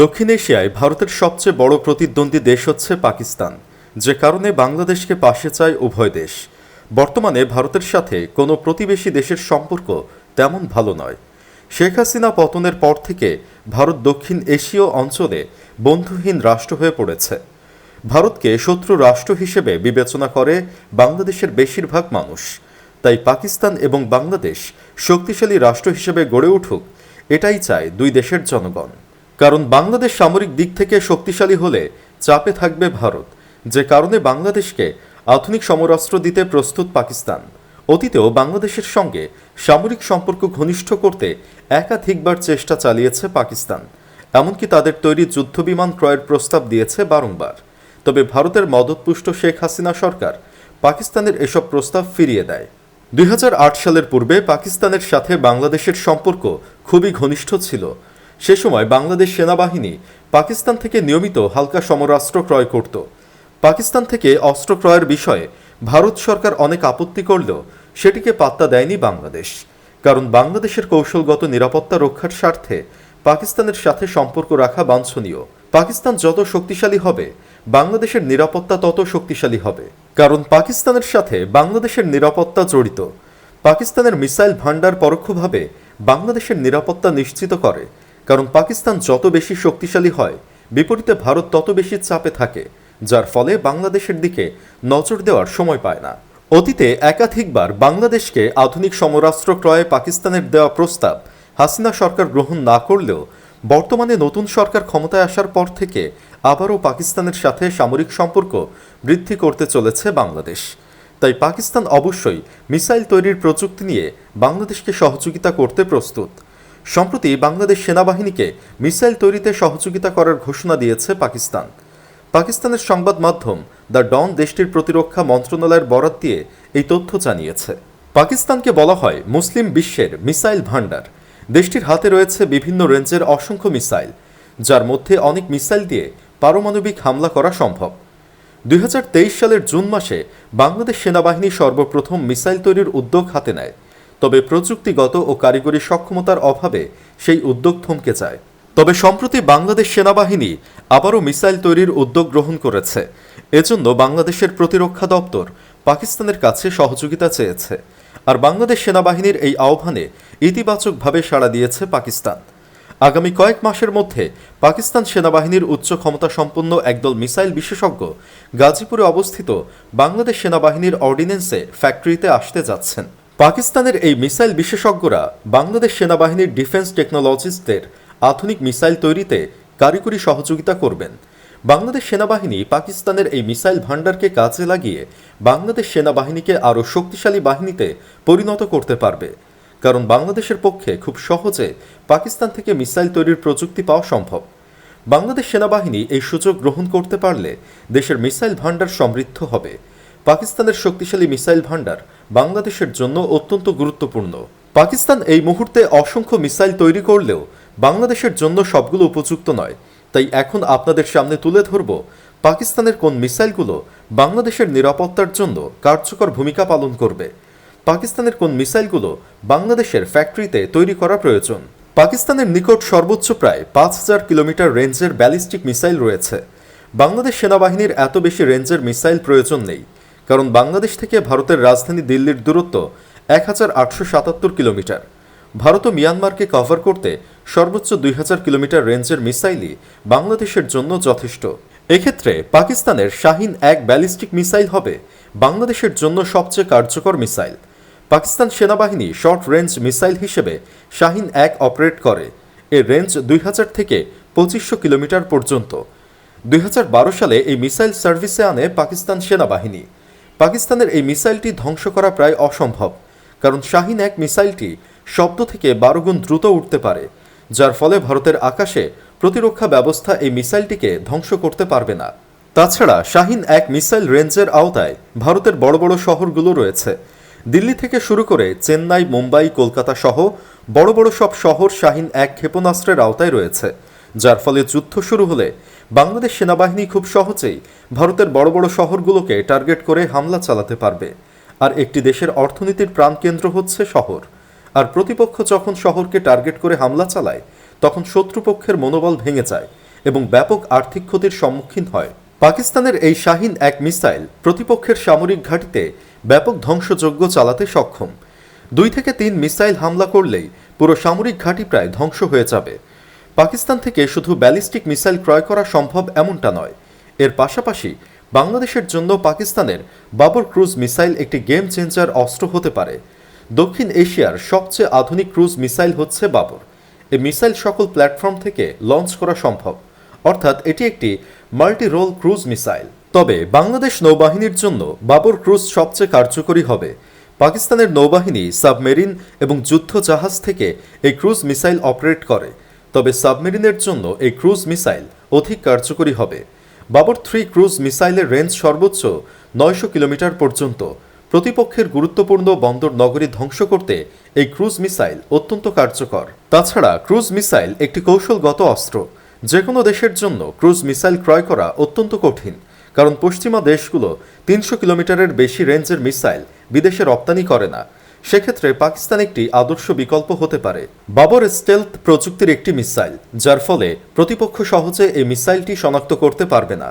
দক্ষিণ এশিয়ায় ভারতের সবচেয়ে বড় প্রতিদ্বন্দ্বী দেশ হচ্ছে পাকিস্তান। যে কারণে বাংলাদেশকে পাশে চায় উভয় দেশ। বর্তমানে ভারতের সাথে কোনো প্রতিবেশী দেশের সম্পর্ক তেমন ভালো নয়। শেখ হাসিনা পতনের পর থেকে ভারত দক্ষিণ এশীয় অঞ্চলে বন্ধুহীন রাষ্ট্র হয়ে পড়েছে। ভারতকে শত্রু রাষ্ট্র হিসেবে বিবেচনা করে বাংলাদেশের বেশিরভাগ মানুষ। তাই পাকিস্তান এবং বাংলাদেশ শক্তিশালী রাষ্ট্র হিসেবে গড়ে উঠুক, এটাই চায় দুই দেশের জনগণ। কারণ বাংলাদেশ সামরিক দিক থেকে শক্তিশালী হলে চাপে থাকবে ভারত। যে কারণে বাংলাদেশকে আধুনিক সমরাস্ত্র দিতে প্রস্তুত পাকিস্তান। অতীতেও বাংলাদেশের সঙ্গে সামরিক সম্পর্ক ঘনিষ্ঠ করতে একাধিকবার চেষ্টা চালিয়েছে পাকিস্তান। এমনকি তাদের তৈরি যুদ্ধবিমান ক্রয়ের প্রস্তাব দিয়েছে বারংবার। তবে ভারতের মদতপুষ্ট শেখ হাসিনা সরকার পাকিস্তানের এসব প্রস্তাব ফিরিয়ে দেয়। দুই হাজার আট সালের পূর্বে পাকিস্তানের সাথে বাংলাদেশের সম্পর্ক খুবই ঘনিষ্ঠ ছিল। সে সময় বাংলাদেশ সেনাবাহিনী পাকিস্তান থেকে নিয়মিত হালকা সমরাস্ত্র ক্রয় করত। পাকিস্তান থেকে অস্ত্র ক্রয়ের বিষয়ে ভারত সরকার অনেক আপত্তি করলেও সেটিকে পাত্তা দেয়নি বাংলাদেশ। কারণ বাংলাদেশের কৌশলগত নিরাপত্তা রক্ষার স্বার্থে পাকিস্তানের সাথে সম্পর্ক রাখা বাঞ্ছনীয়। পাকিস্তান যত শক্তিশালী হবে, বাংলাদেশের নিরাপত্তা তত শক্তিশালী হবে। কারণ পাকিস্তানের সাথে বাংলাদেশের নিরাপত্তা জড়িত। পাকিস্তানের মিসাইল ভাণ্ডার পরোক্ষভাবে বাংলাদেশের নিরাপত্তা নিশ্চিত করে। কারণ পাকিস্তান যত বেশি শক্তিশালী হয়, বিপরীতে ভারত তত বেশি চাপে থাকে, যার ফলে বাংলাদেশের দিকে নজর দেওয়ার সময় পায় না। অতীতে একাধিকবার বাংলাদেশকে আধুনিক সমরাস্ত্র ক্রয়ে পাকিস্তানের দেওয়া প্রস্তাব হাসিনা সরকার গ্রহণ না করলেও বর্তমানে নতুন সরকার ক্ষমতায় আসার পর থেকে আবারও পাকিস্তানের সাথে সামরিক সম্পর্ক বৃদ্ধি করতে চলেছে বাংলাদেশ। তাই পাকিস্তান অবশ্যই মিসাইল তৈরির প্রযুক্তি নিয়ে বাংলাদেশকে সহযোগিতা করতে প্রস্তুত। সম্প্রতি বাংলাদেশ সেনাবাহিনীকে মিসাইল তৈরিতে সহযোগিতা করার ঘোষণা দিয়েছে পাকিস্তান। পাকিস্তানের সংবাদ মাধ্যম দ্য ডন দেশটির প্রতিরক্ষা মন্ত্রণালয়ের বরাত দিয়ে এই তথ্য জানিয়েছে। পাকিস্তানকে বলা হয় মুসলিম বিশ্বের মিসাইল ভাণ্ডার। দেশটির হাতে রয়েছে বিভিন্ন রেঞ্জের অসংখ্য মিসাইল, যার মধ্যে অনেক মিসাইল দিয়ে পারমাণবিক হামলা করা সম্ভব। দুই হাজার তেইশ সালের জুন মাসে বাংলাদেশ সেনাবাহিনী সর্বপ্রথম মিসাইল তৈরির উদ্যোগ হাতে নেয়। তবে প্রযুক্তিগত ও কারিগরি সক্ষমতার অভাবে সেই উদ্যোগ থমকে যায়। তবে সম্প্রতি বাংলাদেশ সেনাবাহিনী আবারও মিসাইল তৈরির উদ্যোগ গ্রহণ করেছে। এজন্য বাংলাদেশের প্রতিরক্ষা দপ্তর পাকিস্তানের কাছে সহযোগিতা চেয়েছে। আর বাংলাদেশ সেনাবাহিনীর এই আহ্বানে ইতিবাচকভাবে সাড়া দিয়েছে পাকিস্তান। আগামী কয়েক মাসের মধ্যে পাকিস্তান সেনাবাহিনীর উচ্চ ক্ষমতা সম্পন্ন একদল মিসাইল বিশেষজ্ঞ গাজীপুরে অবস্থিত বাংলাদেশ সেনাবাহিনীর অর্ডিন্যান্সে ফ্যাক্টরিতে আসতে যাচ্ছেন। পাকিস্তানের এই মিসাইল বিশেষজ্ঞরা বাংলাদেশ সেনাবাহিনীর ডিফেন্স টেকনোলজিস্টদের আধুনিক মিসাইল তৈরিতে কারিগরি সহযোগিতা করবেন। বাংলাদেশ সেনাবাহিনী পাকিস্তানের এই মিসাইল ভান্ডারকে কাজে লাগিয়ে বাংলাদেশ সেনাবাহিনীকে আরও শক্তিশালী বাহিনীতে পরিণত করতে পারবে। কারণ বাংলাদেশের পক্ষে খুব সহজে পাকিস্তান থেকে মিসাইল তৈরির প্রযুক্তি পাওয়া সম্ভব। বাংলাদেশ সেনাবাহিনী এই সুযোগ গ্রহণ করতে পারলে দেশের মিসাইল ভান্ডার সমৃদ্ধ হবে। পাকিস্তানের শক্তিশালী মিসাইল ভান্ডার বাংলাদেশের জন্য অত্যন্ত গুরুত্বপূর্ণ। পাকিস্তান এই মুহূর্তে অসংখ্য মিসাইল তৈরি করলেও বাংলাদেশের জন্য সবগুলো উপযুক্ত নয়। তাই এখন আপনাদের সামনে তুলে ধরব পাকিস্তানের কোন মিসাইলগুলো বাংলাদেশের নিরাপত্তার জন্য কার্যকর ভূমিকা পালন করবে। পাকিস্তানের কোন মিসাইলগুলো বাংলাদেশের ফ্যাক্টরিতে তৈরি করা প্রয়োজন? পাকিস্তানের নিকট সর্বোচ্চ প্রায় পাঁচ হাজার কিলোমিটার রেঞ্জের ব্যালিস্টিক মিসাইল রয়েছে। বাংলাদেশ সেনাবাহিনীর এত বেশি রেঞ্জের মিসাইল প্রয়োজন নেই। কারণ বাংলাদেশ থেকে ভারতের রাজধানী দিল্লির দূরত্ব এক হাজার আটশো সাতাত্তর কিলোমিটার। ভারত ও মিয়ানমারকে কভার করতে সর্বোচ্চ দুই হাজার কিলোমিটার রেঞ্জের মিসাইলই বাংলাদেশের জন্য যথেষ্ট। এক্ষেত্রে পাকিস্তানের শাহিন এক ব্যালিস্টিক মিসাইল হবে বাংলাদেশের জন্য সবচেয়ে কার্যকর মিসাইল। পাকিস্তান সেনাবাহিনী শর্ট রেঞ্জ মিসাইল হিসেবে শাহিন এক অপারেট করে। এর রেঞ্জ দুই হাজার থেকে পঁচিশশো কিলোমিটার পর্যন্ত। দুই হাজার বারো সালে এই মিসাইল সার্ভিসে আনে পাকিস্তান সেনাবাহিনী। পাকিস্তানের এই মিসাইলটি ধ্বংস করা প্রায় অসম্ভব, কারণ শাহিন এক মিসাইলটি শব্দ থেকে বারো গুণ দ্রুত উঠতে পারে, যার ফলে ভারতের আকাশে প্রতিরক্ষা ব্যবস্থা এই মিসাইলটিকে ধ্বংস করতে পারবে না। তাছাড়া শাহিন এক মিসাইল রেঞ্জের আওতায় ভারতের বড় বড় শহরগুলো রয়েছে। দিল্লি থেকে শুরু করে চেন্নাই, মুম্বাই, কলকাতা সহ বড় বড় সব শহর শাহিন এক ক্ষেপণাস্ত্রের আওতায় রয়েছে, যার ফলে যুদ্ধ শুরু হলে বাংলাদেশ সেনাবাহিনী খুব সহজেই ভারতের বড় বড় শহরগুলোকে টার্গেট করে হামলা চালাতে পারবে। আর একটি দেশের অর্থনীতির প্রাণকেন্দ্র হচ্ছে শহর। আর প্রতিপক্ষ যখন শহরকে টার্গেট করে হামলা চালায়, তখন শত্রুপক্ষের মনোবল ভেঙে যায় এবং ব্যাপক আর্থিক ক্ষতির সম্মুখীন হয়। পাকিস্তানের এই শাহিন এক মিসাইল প্রতিপক্ষের সামরিক ঘাঁটিতে ব্যাপক ধ্বংসযজ্ঞ চালাতে সক্ষম। দুই থেকে তিন মিসাইল হামলা করলেই পুরো সামরিক ঘাঁটি প্রায় ধ্বংস হয়ে যাবে। পাকিস্তান থেকে শুধু ব্যালিস্টিক মিসাইল ক্রয় করা সম্ভব এমনটা নয়। এর পাশাপাশি বাংলাদেশের জন্য পাকিস্তানের বাবর ক্রুজ মিসাইল একটি গেম চেঞ্জার অস্ত্র হতে পারে। দক্ষিণ এশিয়ার সবচেয়ে আধুনিক ক্রুজ মিসাইল হচ্ছে বাবর। এই মিসাইল সকল প্ল্যাটফর্ম থেকে লঞ্চ করা সম্ভব, অর্থাৎ এটি একটি মাল্টি রোল ক্রুজ মিসাইল। তবে বাংলাদেশ নৌবাহিনীর জন্য বাবর ক্রুজ সবচেয়ে কার্যকরী হবে। পাকিস্তানের নৌবাহিনী সাবমেরিন এবং যুদ্ধ জাহাজ থেকে এই ক্রুজ মিসাইল অপারেট করে। তবে সাবমেরিনের জন্য এই ক্রুজ মিসাইল অধিক কার্যকরী হবে। বাবর থ্রি ক্রুজ মিসাইলের রেঞ্জ সর্বোচ্চ নয়শো কিলোমিটার পর্যন্ত। প্রতিপক্ষের গুরুত্বপূর্ণ বন্দর নগরী ধ্বংস করতে এই ক্রুজ মিসাইল অত্যন্ত কার্যকর। তাছাড়া ক্রুজ মিসাইল একটি কৌশলগত অস্ত্র। যে কোনো দেশের জন্য ক্রুজ মিসাইল ক্রয় করা অত্যন্ত কঠিন, কারণ পশ্চিমা দেশগুলো তিনশো কিলোমিটারের বেশি রেঞ্জের মিসাইল বিদেশে রপ্তানি করে না। সেক্ষেত্রে পাকিস্তান একটি আদর্শ বিকল্প হতে পারে। বাবর স্টেলথ প্রযুক্তির একটি মিসাইল, যার ফলে প্রতিপক্ষ সহজে এই মিসাইলটি শনাক্ত করতে পারবে না।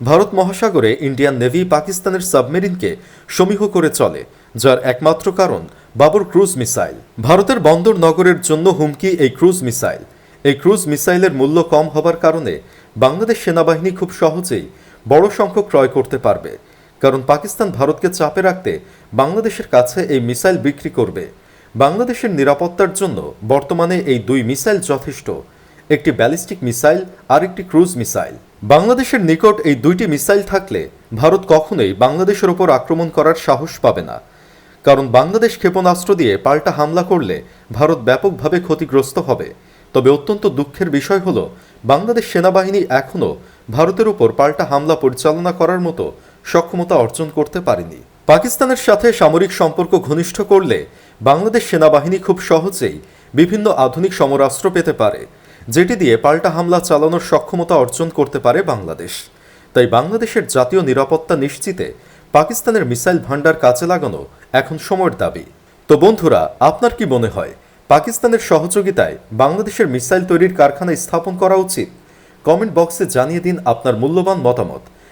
ভারত মহাসাগরে ইন্ডিয়ান নেভি পাকিস্তানের সাবমেরিনকে সমীহ করে চলে, যার একমাত্র কারণ বাবর ক্রুজ মিসাইল। ভারতের বন্দর নগরের জন্য হুমকি এই ক্রুজ মিসাইল। এই ক্রুজ মিসাইলের মূল্য কম হবার কারণে বাংলাদেশ সেনাবাহিনী খুব সহজেই বড় সংখ্যক ক্রয় করতে পারবে। কারণ পাকিস্তান ভারতকে চাপে রাখতে বাংলাদেশের কাছে এই মিসাইল বিক্রি করবে। বাংলাদেশের নিরাপত্তার জন্য বর্তমানে এই দুই মিসাইল যথেষ্ট। একটি ব্যালিস্টিক মিসাইল আর একটি ক্রুজ মিসাইল। বাংলাদেশের নিকট এই দুইটি মিসাইল থাকলে ভারত কখনোই বাংলাদেশের ওপর আক্রমণ করার সাহস পাবে না। কারণ বাংলাদেশ ক্ষেপণাস্ত্র দিয়ে পাল্টা হামলা করলে ভারত ব্যাপকভাবে ক্ষতিগ্রস্ত হবে। তবে অত্যন্ত দুঃখের বিষয় হল, বাংলাদেশ সেনাবাহিনী এখনও ভারতের উপর পাল্টা হামলা পরিচালনা করার মতো সক্ষমতা অর্জন করতে পারেনি। পাকিস্তানের সাথে সামরিক সম্পর্ক ঘনিষ্ঠ করলে বাংলাদেশ সেনাবাহিনী খুব সহজেই বিভিন্ন আধুনিক সমরাস্ত্র পেতে পারে, যেটি দিয়ে পাল্টা হামলা চালানোর সক্ষমতা অর্জন করতে পারে বাংলাদেশ। তাই বাংলাদেশের জাতীয় নিরাপত্তা নিশ্চিতে পাকিস্তানের মিসাইল ভাণ্ডার কাজে লাগানো এখন সময়ের দাবি। তো বন্ধুরা, আপনার কি মনে হয়, পাকিস্তানের সহযোগিতায় বাংলাদেশের মিসাইল তৈরির কারখানা স্থাপন করা উচিত? কমেন্ট বক্সে জানিয়ে দিন আপনার মূল্যবান মতামত।